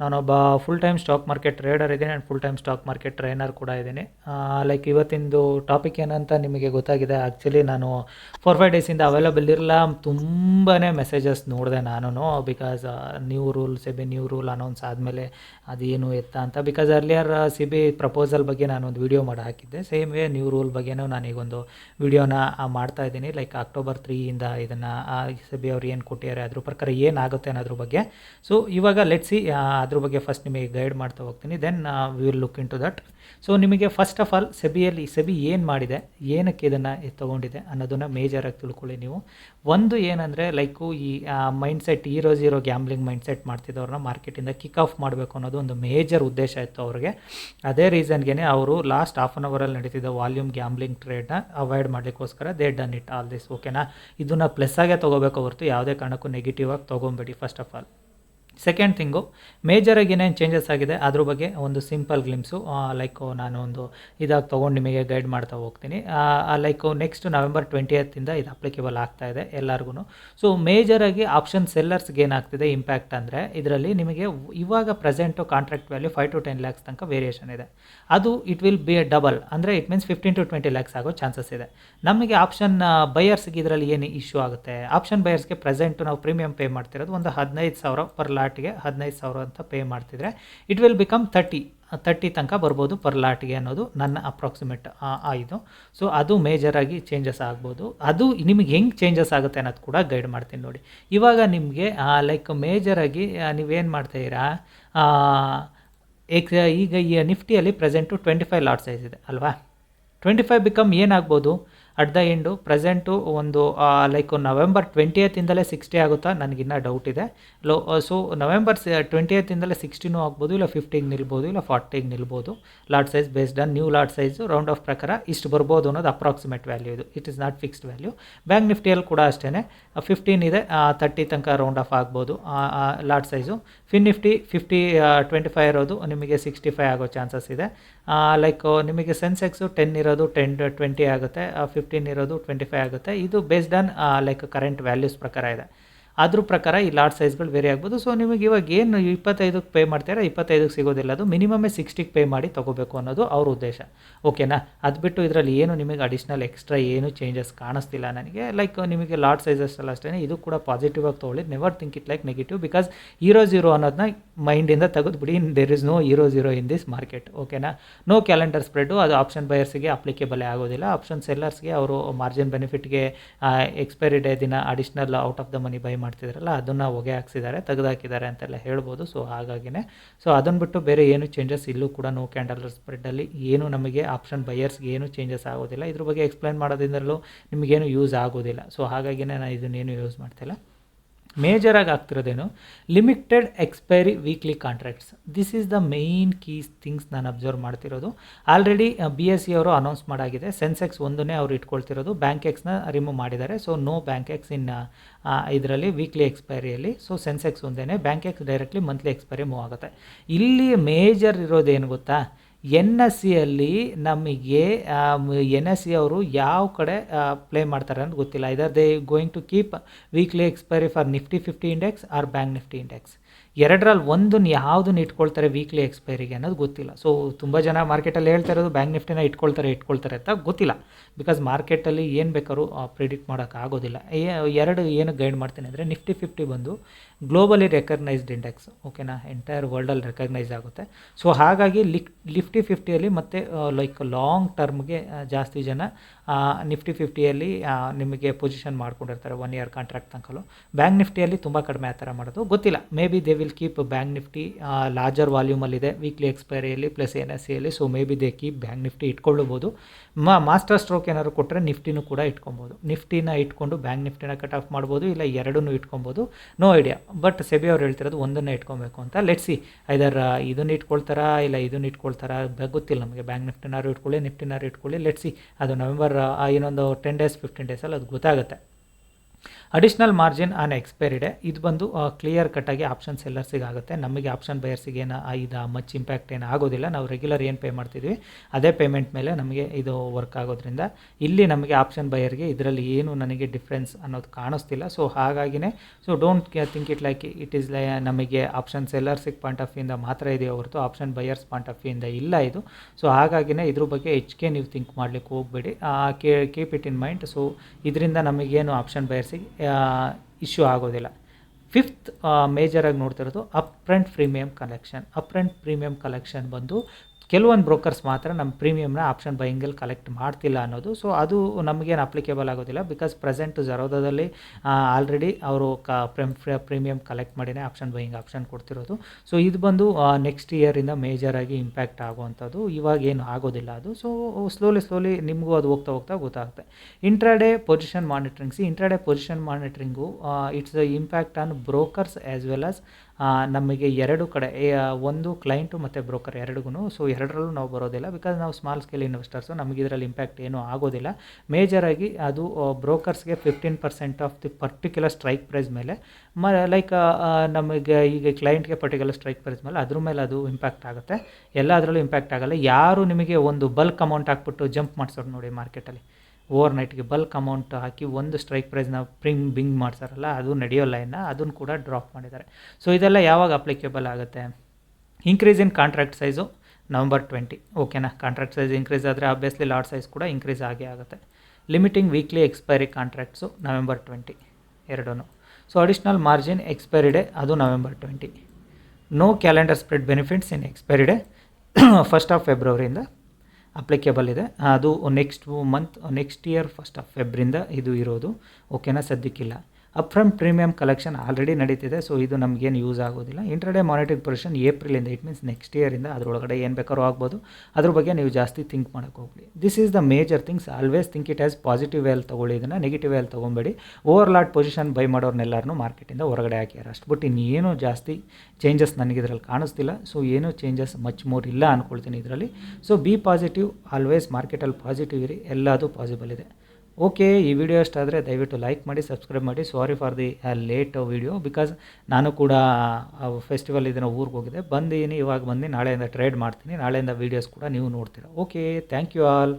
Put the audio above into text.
ನಾನೊಬ್ಬ full time stock market trader ಇದ್ದೀನಿ and full time stock market trainer ಕೂಡ ಇದ್ದೀನಿ. ಲೈಕ್ ಇವತ್ತಿಂದು ಟಾಪಿಕ್ ಏನಂತ ನಿಮಗೆ ಗೊತ್ತಾಗಿದೆ ಆ್ಯಕ್ಚುಲಿ ನಾನು ಫೋರ್ ಫೈವ್ ಡೇಸಿಂದ ಅವೈಲಬಲ್ ಇರಲ್ಲ ತುಂಬಾ ಮೆಸೇಜಸ್ ನೋಡಿದೆ ನಾನು because new rule B new rule announce ಆದಮೇಲೆ ಅದೇನು ಎತ್ತ ಅಂತ. Because earlier C B proposal ಬಗ್ಗೆ ನಾನು ಒಂದು ವಿಡಿಯೋ ಮಾಡಿ ಹಾಕಿದ್ದೆ. ಸೇಮ್ ವೇ ನ್ಯೂ ರೂಲ್ ಬಗ್ಗೆನೂ ನಾನೀಗೊಂದು ವಿಡಿಯೋನ ಮಾಡ್ತಾ ಇದ್ದೀನಿ. ಲೈಕ್ ಅಕ್ಟೋಬರ್ ತ್ರೀಯಿಂದ ಇದನ್ನು ಸಿ ಬಿ ಅವ್ರು ಏನು ಕೊಟ್ಟಿದ್ದಾರೆ, ಅದ್ರ ಪ್ರಕಾರ ಏನಾಗುತ್ತೆ ಅನ್ನೋದ್ರ ಬಗ್ಗೆ. ಸೊ ಇವಾಗ ಲೆಟ್ಸಿ ಅದ್ರ ಬಗ್ಗೆ ಫಸ್ಟ್ ನಿಮಗೆ ಗೈಡ್ ಮಾಡ್ತಾ ಹೋಗ್ತೀನಿ. Then we will look in to that so ನಿಮಗೆ ಫಸ್ಟ್ ಆಫ್ ಆಲ್ ಸೆಬಿಯಲ್ಲಿ, ಸೆಬಿ ಏನು ಮಾಡಿದೆ, ಏನಕ್ಕೆ ಇದನ್ನು ತೊಗೊಂಡಿದೆ ಅನ್ನೋದನ್ನು ಮೇಜರಾಗಿ ತಿಳ್ಕೊಳ್ಳಿ ನೀವು. ಒಂದು ಏನಂದರೆ ಲೈಕು ಈ ಮೈಂಡ್ಸೆಟ್ ಈರೋ ಇರೋ ಗ್ಯಾಮ್ಲಿಂಗ್ ಮೈಂಡ್ಸೆಟ್ ಮಾಡ್ತಿದ್ದವ್ರನ್ನ ಮಾರ್ಕೆಟಿಂದ ಕಿಕ್ ಆಫ್ ಮಾಡಬೇಕು ಅನ್ನೋದು ಒಂದು ಮೇಜರ್ ಉದ್ದೇಶ ಇತ್ತು ಅವ್ರಿಗೆ. ಅದೇ ರೀಸನ್ಗೆ ಅವರು ಲಾಸ್ಟ್ ಹಾಫ್ ಆನ್ ಅವರಲ್ಲಿ ನಡೀತಿದ್ದ ವಾಲ್ಯೂಮ್ ಗ್ಯಾಮ್ಲಿಂಗ್ ಟ್ರೇಡ್ನ avoid ಮಾಡಲಿಕ್ಕೋಸ್ಕರ they done it all this ಓಕೆನಾ ಇದನ್ನು ಪ್ಲಸ್ ಆಗೇ ತೊಗೋಬೇಕು ಹೊರತು ಯಾವುದೇ ಕಾರಣಕ್ಕೂ ನೆಗೆಟಿವ್ ಆಗಿ ತೊಗೊಬೇಡಿ first of all second thing ಮೇಜರಾಗಿ ಏನೇನು ಚೇಂಜಸ್ ಆಗಿದೆ, ಅದ್ರ ಬಗ್ಗೆ ಒಂದು ಸಿಂಪಲ್ ಗ್ಲಿಮ್ಸು ಲೈಕ್ ನಾನು ಒಂದು ಇದಾಗಿ ತೊಗೊಂಡು ನಿಮಗೆ ಗೈಡ್ ಮಾಡ್ತಾ ಹೋಗ್ತೀನಿ. ಲೈಕ್ ನೆಕ್ಸ್ಟ್ ನವೆಂಬರ್ ಟ್ವೆಂಟಿಯತ್ತಿಂದ ಇದು ಅಪ್ಲಿಕೇಬಲ್ ಆಗ್ತಾ ಇದೆ ಎಲ್ಲರಿಗೂ ಸೊ ಮೇಜರಾಗಿ ಆಪ್ಷನ್ ಸೆಲ್ಲರ್ಸ್ಗೆ ಏನಾಗ್ತಿದೆ ಇಂಪ್ಯಾಕ್ಟ್ ಅಂದರೆ ಇದರಲ್ಲಿ ನಿಮಗೆ ಇವಾಗ present contract value five to ten lakhs ತನಕ ವೇರಿಯೇಷನ್ ಇದೆ. ಅದು ಇಟ್ ವಿಲ್ ಬಿ ಡಬಲ್ ಅಂದರೆ it means fifteen to twenty lakhs ಆಗೋ ಚಾನ್ಸಸ್ ಇದೆ. ನಮಗೆ ಆಪ್ಷನ್ ಬಯರ್ಸ್ಗೆ ಇದರಲ್ಲಿ ಏನು ಇಶ್ಯೂ ಆಗುತ್ತೆ? ಆಪ್ಷನ್ ಬಯರ್ಸ್ಗೆ ಪ್ರೆಸೆಂಟು ನಾವು ಪ್ರೀಮಿಯಂ ಪೇ ಮಾಡ್ತಿರೋದು ಒಂದು ಹದಿನೈದು ಸಾವಿರ ಪರ್ ಲಾಟ್ಗೆ ಹದಿನೈದು ಸಾವಿರ ಅಂತ ಪೇ ಮಾಡ್ತಿದ್ರೆ it will become thirty thirty ತನಕ ಬರ್ಬೋದು ಪರ್ ಲಾಟ್ಗೆ ಅನ್ನೋದು ನನ್ನ ಅಪ್ರಾಕ್ಸಿಮೇಟ್ ಆಯಿತು ಸೊ ಅದು ಮೇಜರಾಗಿ ಚೇಂಜಸ್ ಆಗ್ಬೋದು. ಅದು ನಿಮಗೆ ಹೆಂಗೆ ಚೇಂಜಸ್ ಆಗುತ್ತೆ ಅನ್ನೋದು ಕೂಡ ಗೈಡ್ ಮಾಡ್ತೀನಿ ನೋಡಿ. ಇವಾಗ ನಿಮಗೆ ಲೈಕ್ ಮೇಜರಾಗಿ ನೀವೇನು ಮಾಡ್ತಾಯಿರಾ ಎಕ್ಸ್ ಈಗ ಈ ನಿಫ್ಟಿಯಲ್ಲಿ present twenty five lot size ಇದೆ ಅಲ್ವಾ? ಟ್ವೆಂಟಿ ಫೈವ್ ಬಿಕಮ್ ಏನಾಗ್ಬೋದು? ಅಟ್ ದ ಎಂಡು ಪ್ರೆಸೆಂಟು ಒಂದು ಲೈಕ್ ನವೆಂಬರ್ ಟ್ವೆಂಟಿಯತ್ತಿಂದಲೇ ಸಿಕ್ಸ್ಟಿ ಆಗುತ್ತಾ? ನನಗಿನ್ನ ಡೌಟ್ ಇದೆ. ಲೋ ಸೊ ನವೆಂಬರ್ ಟ್ವೆಂಟಿಯತ್ತಿಂದಲೇ ಸಿಕ್ಸ್ಟಿನೂ ಆಗ್ಬೋದು, ಇಲ್ಲ ಫಿಫ್ಟಿಗೆ ನಿಲ್ಬೋದು, ಇಲ್ಲ ಫಾರ್ಟಿಗೆ ನಿಲ್ಬೋದು. Lot size based on new lot size round off ಪ್ರಕಾರ ಇಷ್ಟು ಬರ್ಬೋದು ಅನ್ನೋದು ಅಪ್ರಾಕ್ಸಿಮೇಟ್ ವ್ಯಾಲ್ಯೂ ಇದು. It is not fixed value bank ನಿಫ್ಟಿಯಲ್ಲಿ ಕೂಡ ಅಷ್ಟೇ ಫಿಫ್ಟೀನ್ ಇದೆ ತರ್ಟಿ ತನಕ ರೌಂಡ್ ಆಫ್ ಆಗ್ಬೋದು lot size Fin Nifty fifty twenty five ಇರೋದು, ನಿಮಗೆ ಸಿಕ್ಸ್ಟಿ ಫೈವ್ ಆಗೋ ಚಾನ್ಸಸ್ ಇದೆ. ಲೈಕ್ ನಿಮಗೆ ಸೆನ್ಸೆಕ್ಸು ಟೆನ್ ಇರೋದು ಟೆನ್ ಟ್ವೆಂಟಿ ಆಗುತ್ತೆ. ಫಿಫ್ಟೀನ್ ಇರೋದು ಟ್ವೆಂಟಿ ಫೈವ್ ಆಗುತ್ತೆ. ಇದು based on like current values ಪ್ರಕಾರ ಇದೆ. ಅದ್ರ ಪ್ರಕಾರ ಈ ಲಾಟ್ ಸೈಜ್ಗಳು ವೇರಿ ಆಗ್ಬೋದು. ಸೊ ನಿಮಗೆ ಇವಾಗ ಏನು ಇಪ್ಪತ್ತೈದಕ್ಕೆ ಪೇ ಮಾಡ್ತೀರಾ? ಇಪ್ಪತ್ತೈದಕ್ಕೆ ಸಿಗೋದಿಲ್ಲ. ಅದು ಮಿನಿಮಮ್ ಸಿಕ್ಸ್ಟಿಗೆ ಪೇ ಮಾಡಿ ತೊಗೋಬೇಕು ಅನ್ನೋದು ಅವ್ರ ಉದ್ದೇಶ. ಓಕೆನಾ ಅದು ಬಿಟ್ಟು ಇದರಲ್ಲಿ ಏನು ನಿಮಗೆ ಅಡಿಷ್ನಲ್ ಎಕ್ಸ್ಟ್ರಾ ಏನು ಚೇಂಜಸ್ ಕಾಣಿಸ್ತಿಲ್ಲ ನನಗೆ. ಲೈಕ್ ನಿಮಗೆ ಲಾಟ್ ಸೈಜಸ್ ಎಲ್ಲ ಅಷ್ಟೇ ಇದು ಕೂಡ ಪಾಸಿಟಿವ್ ಆಗಿ ತೊಗೊಳ್ಳಿ. Never think it like negative because hero zero ಅನ್ನೋದನ್ನ ಮೈಂಡಿಂದ ತೆಗೆದುಬಿಡಿ. There is no hero zero in this market ಓಕೆನಾ ನೋ? ಕ್ಯಾಲೆಂಡರ್ ಸ್ಪ್ರೆಡ್ಡು ಅದು ಆಪ್ಷನ್ ಬಯರ್ಸ್ಗೆ ಅಪ್ಲಿಕೇಬಲ್ ಆಗೋದಿಲ್ಲ. ಆಪ್ಷನ್ ಸೆಲ್ಲರ್ಸ್ಗೆ ಅವರು ಮಾರ್ಜಿನ್ ಬೆನಿಫಿಟ್ಗೆ ಎಕ್ಸ್ಪೈರಿ ಡೇ ದಿನ additional out of the money buy ಮಾಡ್ತಿದ್ರಲ್ಲ, ಅದನ್ನು ಹೊಗೆ ಹಾಕ್ಸಿದ್ದಾರೆ, ತೆಗೆದಾಕಿದ್ದಾರೆ ಅಂತೆಲ್ಲ ಹೇಳ್ಬೋದು. ಸೊ ಹಾಗಾಗಿನೇ. ಸೊ ಅದನ್ನು ಬಿಟ್ಟು ಬೇರೆ ಏನು ಚೇಂಜಸ್ ಇಲ್ಲೂ ಕೂಡ ನೋ ಕ್ಯಾಂಡಲರ್ ಸ್ಪ್ರೆಡ್ಡಲ್ಲಿ ಏನು ನಮಗೆ ಆಪ್ಷನ್ ಬಯರ್ಸ್ಗೆ ಏನು ಚೇಂಜಸ್ ಆಗೋದಿಲ್ಲ. ಇದ್ರ ಬಗ್ಗೆ ಎಕ್ಸ್ಪ್ಲೈನ್ ಮಾಡೋದ್ರಿಂದಲೂ ನಿಮಗೇನು ಯೂಸ್ ಆಗೋದಿಲ್ಲ. ಸೊ ಹಾಗಾಗಿನೇ ನಾನು ಇದನ್ನೇನು ಯೂಸ್ ಮಾಡ್ತಿಲ್ಲ. ಮೇಜರಾಗಿ ಆಗ್ತಿರೋದೇನು? Limited expiry weekly contracts this is the main keys things ನಾನು ಅಬ್ಸರ್ವ್ ಮಾಡ್ತಿರೋದು. ಆಲ್ರೆಡಿ ಬಿ ಎಸ್ ಸಿ ಅವರು ಅನೌನ್ಸ್ ಮಾಡಾಗಿದೆ. ಸೆನ್ಸೆಕ್ಸ್ ಒಂದನ್ನೇ ಅವರು ಇಟ್ಕೊಳ್ತಿರೋದು. ಬ್ಯಾಂಕ್ ಎಕ್ಸ್ನ ರಿಮೂವ್ ಮಾಡಿದ್ದಾರೆ. So no Bankex in ಇದರಲ್ಲಿ ವೀಕ್ಲಿ ಎಕ್ಸ್ಪೈರಿಯಲ್ಲಿ ಸೊ ಸೆನ್ಸೆಕ್ಸ್ ಒಂದೇ Bankex directly monthly expiry move ಆಗುತ್ತೆ. ಇಲ್ಲಿ ಮೇಜರ್ ಇರೋದೇನು ಗೊತ್ತಾ? ಎನ್ ಎಸ್ ಸಿಯಲ್ಲಿ ನಮಗೆ ಎನ್ ಎಸ್ ಸಿ ಅವರು ಯಾವ ಕಡೆ ಪ್ಲೇ ಮಾಡ್ತಾರೆ ಅಂತ ಗೊತ್ತಿಲ್ಲ. ಇದರ್ they going to keep weekly expiry for Nifty fifty index or bank Nifty index ಎರಡರಲ್ಲಿ ಒಂದನ್ನು ಯಾವುದನ್ನು ಇಟ್ಕೊಳ್ತಾರೆ ವೀಕ್ಲಿ ಎಕ್ಸ್ಪೈರಿಗೆ ಅನ್ನೋದು ಗೊತ್ತಿಲ್ಲ. ಸೊ ತುಂಬ ಜನ ಮಾರ್ಕೆಟಲ್ಲಿ ಹೇಳ್ತಾ ಇರೋದು ಬ್ಯಾಂಕ್ ನಿಫ್ಟಿನ ಇಟ್ಕೊಳ್ತಾರೆ ಇಟ್ಕೊಳ್ತಾರೆ ಅಂತ ಗೊತ್ತಿಲ್ಲ. ಬಿಕಾಸ್ ಮಾರ್ಕೆಟಲ್ಲಿ ಏನು ಬೇಕಾದ್ರೂ ಪ್ರಿಡಿಕ್ಟ್ ಮಾಡೋಕ್ಕಾಗೋದಿಲ್ಲ ಎರಡು ಏನು ಗೈಡ್ ಮಾಡ್ತೀನಿ ಅಂದರೆ ನಿಫ್ಟಿ ಫಿಫ್ಟಿ ಬಂದು ಗ್ಲೋಬಲಿ ರೆಕಗ್ನೈಸ್ಡ್ ಇಂಡೆಕ್ಸ್ ಓಕೆನಾ ಎಂಟೈರ್ ವರ್ಲ್ಡಲ್ಲಿ ರೆಕಗ್ನೈಸ್ ಆಗುತ್ತೆ. ಸೊ ಹಾಗಾಗಿ ಲಿಕ್, ನಿಫ್ಟಿ ಫಿಫ್ಟಿಯಲ್ಲಿ ಮತ್ತು ಲೈಕ್ ಲಾಂಗ್ ಟರ್ಮ್ಗೆ ಜಾಸ್ತಿ ಜನ ನಿಫ್ಟಿ ಫಿಫ್ಟಿಯಲ್ಲಿ ನಿಮಗೆ ಪೊಸಿಷನ್ ಮಾಡ್ಕೊಂಡಿರ್ತಾರೆ ಒನ್ ಇಯರ್ ಕಾಂಟ್ರಾಕ್ಟ್ ತನಕಲು ಬ್ಯಾಂಕ್ ನಿಫ್ಟಿಯಲ್ಲಿ ತುಂಬ ಕಡಿಮೆ ಆ ಥರ ಮಾಡೋದು ಗೊತ್ತಿಲ್ಲ. Maybe they will keep bank Nifty larger ವಾಲ್ಯೂಮಲ್ಲಿದೆ weekly ಎಕ್ಸ್ಪೈರಿಯಲ್ಲಿ ಪ್ಲಸ್ ಎನ್ ಎಸ್ ಸಿಯಲ್ಲಿ so maybe they keep bank Nifty ಇಟ್ಕೊಳ್ಳಬಹುದು. ಮಾ ಮಾಸ್ಟರ್ ಸ್ಟ್ರೋಕ್ ಏನಾದ್ರು ಕೊಟ್ಟರೆ ನಿಫ್ಟಿನೂ ಕೂಡ ಇಟ್ಕೊಬೋದು. ನಿಫ್ಟಿನ ಇಟ್ಕೊಂಡು ಬ್ಯಾಂಕ್ ನಿಫ್ಟಿನ ಕಟ್ ಆಫ್ ಮಾಡ್ಬೋದು, ಇಲ್ಲ ಎರಡನ್ನೂ ಇಟ್ಕೊಬೋದು. ನೋ ಐಡಿಯಾ ಬಟ್ ಸೆಬಿ ಅವ್ರು ಹೇಳ್ತಿರೋದು ಒಂದನ್ನು ಇಟ್ಕೊಬೇಕು ಅಂತ. ಲೆಟ್ಸಿ ಐದರ್ ಇದನ್ನು ಇಟ್ಕೊಳ್ತಾರಾ, ಇಲ್ಲ ಇದನ್ನು ಇಟ್ಕೊಳ್ತಾರಾ ಗೊತ್ತಿಲ್ಲ ನಮಗೆ. ಬ್ಯಾಂಕ್ ನಿಫ್ಟಿನಾರು ಇಟ್ಕೊಳ್ಳಿ ನಿಫ್ಟಿನಾರು ಇಟ್ಕೊಳ್ಳಿ. ಲೆಟ್ಸಿ ಅದು ನವೆಂಬರ್ ಇನ್ನೊಂದು ಟೆನ್ ಡೇಸ್ ಫಿಫ್ಟೀನ್ ಡೇಸಲ್ಲಿ ಅದು ಗೊತ್ತಾಗುತ್ತೆ. Additional margin on expiry day ಇದು ಬಂದು ಕ್ಲಿಯರ್ ಕಟ್ಟಾಗಿ ಆಪ್ಷನ್ ಸೆಲ್ಲರ್ಸಿಗೆ ಆಗುತ್ತೆ. ನಮಗೆ ಆಪ್ಷನ್ ಬಯರ್ಸಿಗೆ ಏನು ಇದು ಮಚ್ ಇಂಪ್ಯಾಕ್ಟ್ ಏನು ಆಗೋದಿಲ್ಲ. ನಾವು ರೆಗ್ಯುಲರ್ ಏನು ಪೇ ಮಾಡ್ತಿದ್ವಿ, ಅದೇ ಪೇಮೆಂಟ್ ಮೇಲೆ ನಮಗೆ ಇದು ವರ್ಕ್ ಆಗೋದ್ರಿಂದ ಇಲ್ಲಿ ನಮಗೆ ಆಪ್ಷನ್ ಬಯರ್ಗೆ ಇದರಲ್ಲಿ ಏನು ನನಗೆ ಡಿಫ್ರೆನ್ಸ್ ಅನ್ನೋದು ಕಾಣಿಸ್ತಿಲ್ಲ. ಸೊ ಹಾಗಾಗಿನೇ so don't think it like it is lie ನಮಗೆ ಆಪ್ಷನ್ ಸೆಲ್ಲರ್ಸಿಗೆ ಪಾಯಿಂಟ್ ಆಫ್ ವ್ಯೂಯಿಂದ ಮಾತ್ರ ಇದೆಯೋ ಹೊರತು ಆಪ್ಷನ್ ಬಯರ್ಸ್ ಪಾಯಿಂಟ್ ಆಫ್ ವ್ಯೂಯಿಂದ ಇಲ್ಲ ಇದು. ಸೊ ಹಾಗಾಗಿನೇ ಇದ್ರ ಬಗ್ಗೆ ಹೆಚ್ಚಿಗೆ ನೀವು ಥಿಂಕ್ ಮಾಡಲಿಕ್ಕೆ ಹೋಗಬೇಡಿ. Keep it in mind so ಇದರಿಂದ ನಮಗೇನು ಆಪ್ಷನ್ ಬಯರ್ಸಿಗೆ ಇಶ್ಯೂ ಆಗೋದಿಲ್ಲ. ಫಿಫ್ತ್ ಮೇಜರಾಗಿ ನೋಡ್ತಿರೋದು upfront premium collection upfront premium collection ಬಂದು ಕೆಲವೊಂದು ಬ್ರೋಕರ್ಸ್ ಮಾತ್ರ ನಮ್ಮ ಪ್ರೀಮಿಯಂನ ಆಪ್ಷನ್ ಬೈಯಿಂಗಲ್ಲಿ ಕಲೆಕ್ಟ್ ಮಾಡ್ತಿಲ್ಲ ಅನ್ನೋದು. ಸೊ ಅದು ನಮಗೇನು ಅಪ್ಲಿಕೇಬಲ್ ಆಗೋದಿಲ್ಲ ಬಿಕಾಸ್ ಪ್ರೆಸೆಂಟ್ ಜರೋದಾದಲ್ಲಿ ಆಲ್ರೆಡಿ ಅವರು ಕ ಪ್ರೀಮಿಯಂ ಕಲೆಕ್ಟ್ ಮಾಡಿನೇ ಆಪ್ಷನ್ ಬೈಯಿಂಗ್ ಆಪ್ಷನ್ ಕೊಡ್ತಿರೋದು. ಸೊ ಇದು ಬಂದು ನೆಕ್ಸ್ಟ್ ಇಯರಿಂದ ಮೇಜರಾಗಿ ಇಂಪ್ಯಾಕ್ಟ್ ಆಗುವಂಥದ್ದು. ಇವಾಗ ಏನು ಆಗೋದಿಲ್ಲ ಅದು. ಸೊ ಸ್ಲೋಲಿ ಸ್ಲೋಲಿ ನಿಮಗೂ ಅದು ಹೋಗ್ತಾ ಹೋಗ್ತಾ ಗೊತ್ತಾಗುತ್ತೆ. Intraday position monitorings intraday position monitoring its impact on brokers as well as ನಮಗೆ ಎರಡು ಕಡೆ ಒಂದು ಕ್ಲೈಂಟು ಮತ್ತು ಬ್ರೋಕರ್ ಎರಡಿಗೂ ಸೊ ಎರಡರಲ್ಲೂ ನಾವು ಬರೋದಿಲ್ಲ. ಬಿಕಾಸ್ ನಾವು ಸ್ಮಾಲ್ ಸ್ಕೇಲ್ ಇನ್ವೆಸ್ಟರ್ಸು ನಮಗೆ ಇದರಲ್ಲಿ ಇಂಪ್ಯಾಕ್ಟ್ ಏನೂ ಆಗೋದಿಲ್ಲ. ಮೇಜರಾಗಿ ಅದು ಬ್ರೋಕರ್ಸ್ಗೆ fifteen percent of the particular strike price ಮೇಲೆ, ಮ ಲೈಕ್ ನಮಗೆ ಈಗ ಕ್ಲೈಂಟ್ಗೆ ಪರ್ಟಿಕ್ಯುಲರ್ ಸ್ಟ್ರೈಕ್ ಪ್ರೈಸ್ ಮೇಲೆ ಅದ್ರ ಮೇಲೆ ಅದು ಇಂಪ್ಯಾಕ್ಟ್ ಆಗುತ್ತೆ. ಎಲ್ಲ ಅದರಲ್ಲೂ ಇಂಪ್ಯಾಕ್ಟ್ ಆಗಲ್ಲ. ಯಾರು ನಿಮಗೆ ಒಂದು ಬಲ್ಕ್ ಅಮೌಂಟ್ ಹಾಕ್ಬಿಟ್ಟು ಜಂಪ್ ಮಾಡಿಸೋರು ನೋಡಿ ಮಾರ್ಕೆಟಲ್ಲಿ ಓವರ್ ನೈಟ್ಗೆ ಬಲ್ಕ್ ಅಮೌಂಟ್ ಹಾಕಿ ಒಂದು ಸ್ಟ್ರೈಕ್ ಪ್ರೈಸ್ನ ಪ್ರಿಂಗ್ ಬಿಂಗ್ ಮಾಡ್ತಾರಲ್ಲ, ಅದು ನಡೆಯೋಲ್ಲ ಇನ್ನು ಅದನ್ನು ಕೂಡ ಡ್ರಾಪ್ ಮಾಡಿದ್ದಾರೆ. ಸೊ, ಇದೆಲ್ಲ ಯಾವಾಗ ಅಪ್ಲಿಕೇಬಲ್ ಆಗುತ್ತೆ? Increase in contract size November twenty ಓಕೆನಾ ಕಾಂಟ್ರಾಕ್ಟ್ ಸೈಜ್ ಇನ್ಕ್ರೀಸ್ ಆದರೆ ಆಬ್ವಿಯಸ್ಲಿ ಲಾಟ್ ಸೈಜ್ ಕೂಡ ಇನ್ಕ್ರೀಸ್ ಆಗೇ ಆಗುತ್ತೆ. Limiting weekly expiry contracts November twenty ಎರಡೂ so additional margin expiry day ಅದು November twenty no calendar spread benefits in expiry day first of ಫೆಬ್ರವರಿಯಿಂದ applicable ಇದೆ. ಅದು next month next year first of ಫೆಬ್ರಿಂದ ಇದು ಇರೋದು. ಓಕೆನಾ ಸದ್ಯಕ್ಕಿಲ್ಲ. ಅಪ್ ಪ್ರೀಮಿಯಂ ಕಲೆಕ್ಷನ್ ಆಲ್ರೆಡಿ ನಡೀತಿದೆ. So ಇದು ನಮಗೇನು ಯೂಸ್ ಆಗೋದಿಲ್ಲ. ಇಂಟ್ರಡೇ ಮಾನಿಟರಿಂಗ್ ಪೊಸಿಷನ್ ಏಪ್ರಿಲಿಂದ ಇಟ್ ಮೀನ್ಸ್ ನೆಕ್ಸ್ಟ್ ಇಯರಿಂದ ಅದರೊಳಗಡೆ ಏನು ಬೇಕಾದ್ರೂ ಆಗ್ಬೋದು. ಅದ್ರ ಬಗ್ಗೆ ನೀವು ಜಾಸ್ತಿ ಥಿಂಕ್ ಮಾಡೋಕ್ಕೆ ಹೋಗಲಿ this is the major things always think it as positive way ತೊಗೊಳ್ಳಿ. ಇದನ್ನು ನೆಗೆಟಿವ್ ವೇಲ್ ತೊಗೊಬೇಡಿ. ಓವರ್ ಲಾಟ್ ಪೊಸಿಷನ್ ಬೈ ಮಾಡೋರ್ನೆಲ್ಲರನ್ನೂ ಮಾರ್ಕೆಟಿಂದ ಹೊರಗಡೆ ಹಾಕ್ಯಾರ ಅಷ್ಟು. ಬಿಟ್ಟು ಇನ್ನೇನು ಜಾಸ್ತಿ ಚೇಂಜಸ್ ನನಗೆ ಇದರಲ್ಲಿ ಕಾಣಿಸ್ತಿಲ್ಲ. ಸೊ ಏನೂ ಚೇಂಜಸ್ ಮಚ್ ಮೋರ್ ಇಲ್ಲ ಅಂದ್ಕೊಳ್ತೀನಿ ಇದರಲ್ಲಿ. ಸೊ ಬಿ ಪಾಸಿಟಿವ್ ಆಲ್ವೇಸ್ ಮಾರ್ಕೆಟಲ್ಲಿ ಪಾಸಿಟಿವ್ ಇರಿ. ಎಲ್ಲದೂ ಪಾಸಿಬಲ್ ಇದೆ. ಓಕೆ, ಈ ವಿಡಿಯೋ ಆದರೆ ದಯವಿಟ್ಟು ಲೈಕ್ ಮಾಡಿ, ಸಬ್ಸ್ಕ್ರೈಬ್ ಮಾಡಿ. Sorry for the late video because ನಾನು ಕೂಡ ಫೆಸ್ಟಿವಲ್ ಇದನ್ನು ಊರಿಗೆ ಹೋಗಿದೆ ಬಂದೀನಿ, ಇವಾಗ ಬಂದು ನಾಳೆಯಿಂದ ಟ್ರೇಡ್ ಮಾಡ್ತೀನಿ. ನಾಳೆಯಿಂದ ವೀಡಿಯೋಸ್ ಕೂಡ ನೀವು ನೋಡ್ತೀರಾ. Okay thank you all